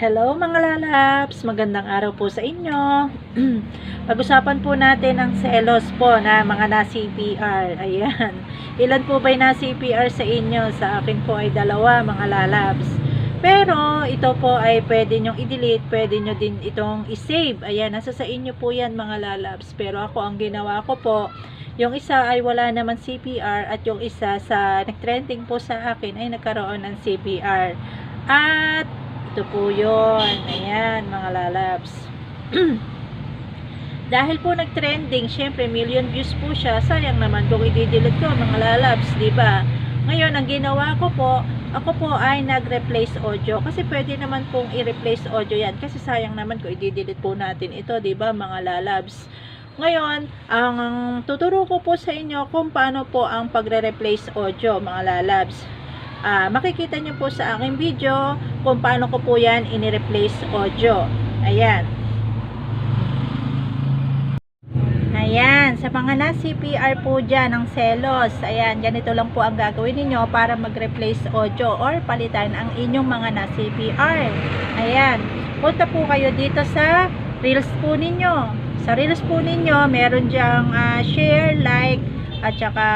Hello mga lalabs, magandang araw po sa inyo. Pag-usapan po natin ang selos po na mga na-CPR. Ayan. Ilan po ba'y na-CPR sa inyo? Sa akin po ay dalawa mga lalabs. Pero ito po ay pwede nyong i-delete, pwede nyo din itong i-save. Ayan, nasa sa inyo po yan mga lalabs. Pero ako ang ginawa ko po, yung isa ay wala naman CPR at yung isa sa nag-trending po sa akin ay nagkaroon ng CPR. At ito po yun. Ayan, mga lalabs. Dahil po nag-trending, syempre million views po siya. Sayang naman kung i-delete ko, mga lalabs, di ba? Ngayon, ang ginawa ko po, ako po ay nag-replace audio. Kasi pwede naman pong i-replace audio yan. Kasi sayang naman kung i-delete po natin ito, di ba, mga lalabs? Ngayon, ang tuturo ko po sa inyo kung paano po ang pagre-replace audio, mga lalabs. Ah, makikita nyo po sa aking video kung paano ko po yan ini-replace audio. Ayan. Ayan, sa mga na-CPR po dyan ng selos, ayan, ganito lang po ang gagawin ninyo para mag-replace audio or palitan ang inyong mga na-CPR. Ayan, punta po kayo dito sa Reels po ninyo. Sa Reels po ninyo, meron dyang ah, share, like, at saka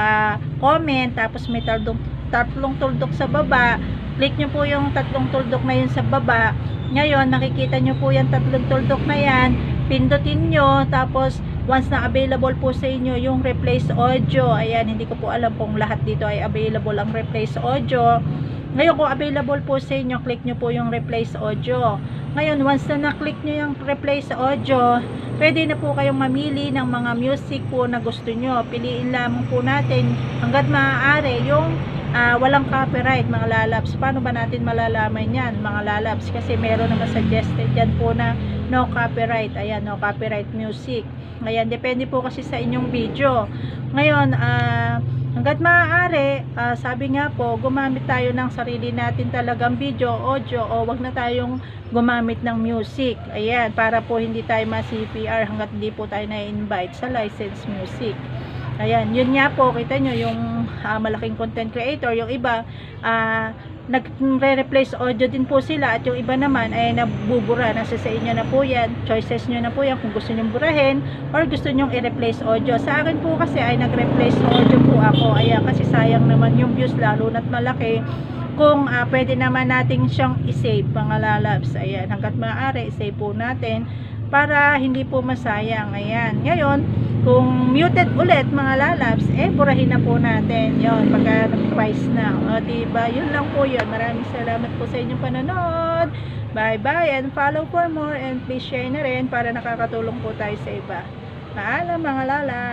comment, tapos may tatlong, tatlong tuldok sa baba. Click nyo po yung tatlong tuldok na yun sa baba. Ngayon, nakikita nyo po yung tatlong tuldok na yan. Pindutin nyo, tapos once na available po sa inyo yung replace audio, ayan, hindi ko po alam kung lahat dito ay available ang replace audio. Ngayon, kung available po sa inyo, click nyo po yung replace audio. Ngayon, once na na-click nyo yung replace audio, pwede na po kayong mamili ng mga music po na gusto nyo. Piliin lamang po natin hanggat maaari yung ah, walang copyright mga lalabs. Paano ba natin malalaman yan mga lalabs? Kasi meron naman suggested yan po na no copyright. Ayan, no copyright music. Ayan, depende po kasi sa inyong video. Ngayon, ah, hanggat maaari, ah, sabi nga po, gumamit tayo ng sarili natin talagang video, audio, o wag na tayong gumamit ng music. Ayan, para po hindi tayo ma-CPR hanggat hindi po tayo na-invite sa licensed music. Ayan, yun nga po, kita nyo yung ah, malaking content creator, yung iba, ah, nagre-replace audio din po sila at yung iba naman ay nabubura, nasa sa inyo na po yan, choices nyo na po yan kung gusto nyo burahin or gusto nyo i-replace audio. Sa akin po kasi ay nag-replace audio po ako, ayan, kasi sayang naman yung views lalo na't malaki. Kung ah, pwede naman nating siyang i-save mga lalabs, ayan, hanggat maaari, i-save po natin para hindi po masayang, ayan, ngayon, kung muted ulit mga lalabs, eh burahin na po natin yon pagka nag-price na. O diba, yun lang po yun. Maraming salamat po sa inyong panonood. Bye bye and follow for more and please share na rin para nakakatulong po tayo sa iba. Paalam mga lalabs.